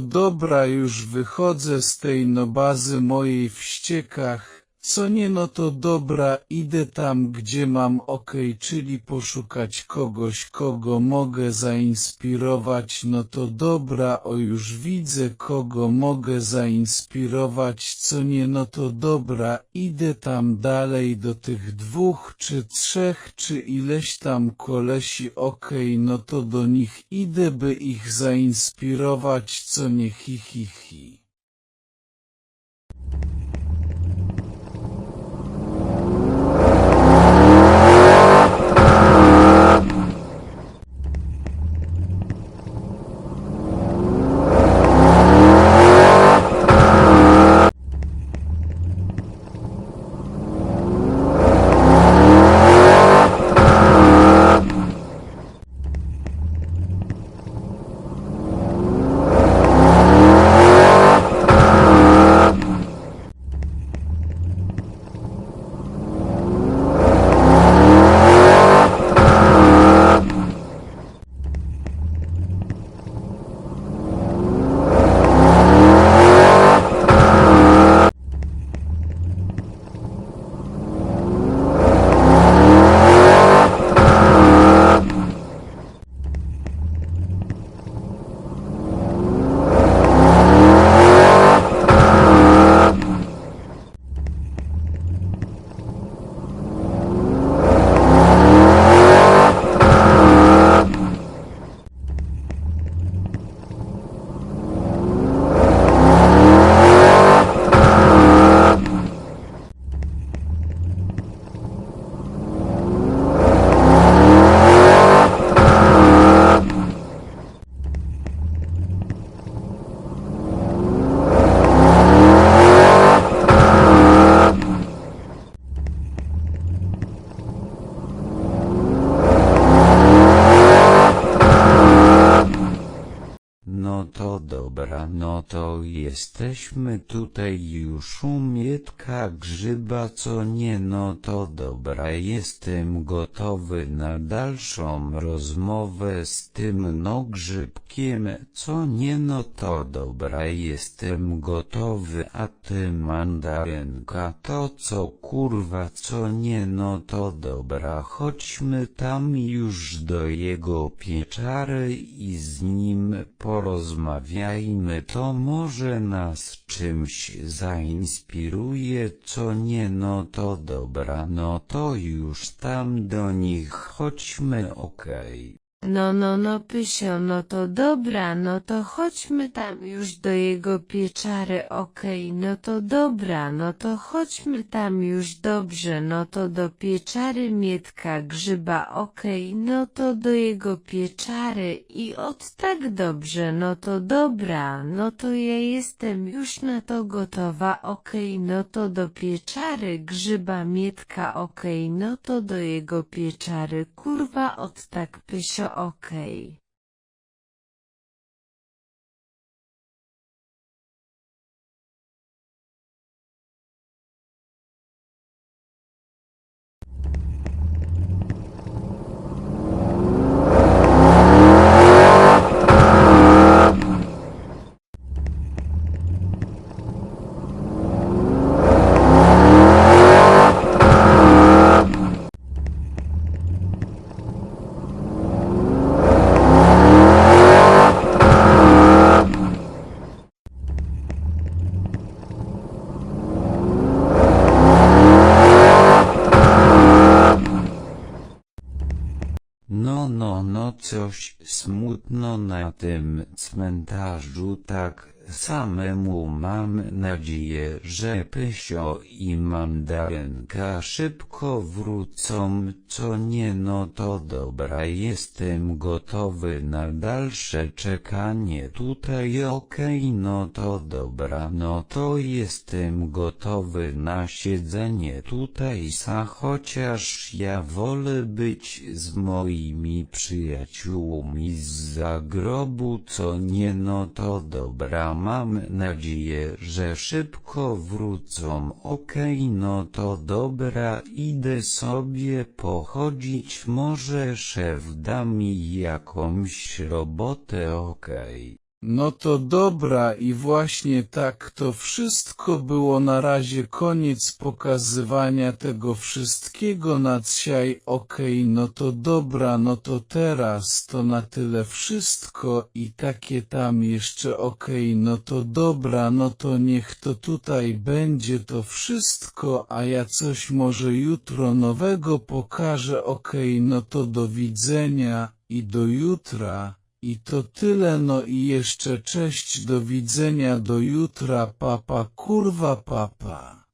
dobra już wychodzę z tej no bazy mojej w ściekach, co nie no to dobra idę tam gdzie mam okej, czyli poszukać kogoś kogo mogę zainspirować. No to dobra o już widzę kogo mogę zainspirować. Co nie no to dobra idę tam dalej do tych dwóch czy trzech czy ileś tam kolesi. Okej no to do nich idę by ich zainspirować. Co nie hi hi hi. Jesteśmy tutaj już u Mietka Grzyba, co nie, no to dobra, jestem gotowy na dalszą rozmowę z tym no Grzybkiem, co nie, no to dobra, jestem gotowy, a ty mandarynka, to co kurwa, co nie, no to dobra, chodźmy tam już do jego pieczary i z nim porozmawiajmy, to może nas czymś zainspiruje, co nie, no to dobra, no to już tam do nich chodźmy, okej. No, no, no, Pysio, no to dobra, no to chodźmy tam już do jego pieczary, okej, no to dobra, no to chodźmy tam już dobrze, no to do pieczary Mietka Grzyba, okej, no to do jego pieczary i od tak dobrze, no to dobra, no to ja jestem już na to gotowa, okej, no to do pieczary Grzyba Mietka, okej, no to do jego pieczary, kurwa, od tak Pysio, okej. No, no, no, coś smutno na tym cmentarzu, tak samemu mam nadzieję, że Pysio i Mandarynka szybko wrócą, co nie, no to dobra, jestem gotowy na dalsze czekanie. Tutaj, okej, no to dobra, no to jestem gotowy na siedzenie tutaj, sa chociaż ja wolę być z moimi przyjaciółmi z zagrobu, co nie, no to dobra, mam nadzieję, że szybko wrócą, okej, no to dobra, idę sobie pochodzić, może szef da mi jakąś robotę, okej. No to dobra i właśnie tak to wszystko było na razie koniec pokazywania tego wszystkiego na dzisiaj okej no to dobra no to teraz to na tyle wszystko i takie tam jeszcze okej no to dobra no to niech to tutaj będzie to wszystko a ja coś może jutro nowego pokażę okej no to do widzenia i do jutra. I to tyle no i jeszcze cześć do widzenia do jutra papa kurwa papa.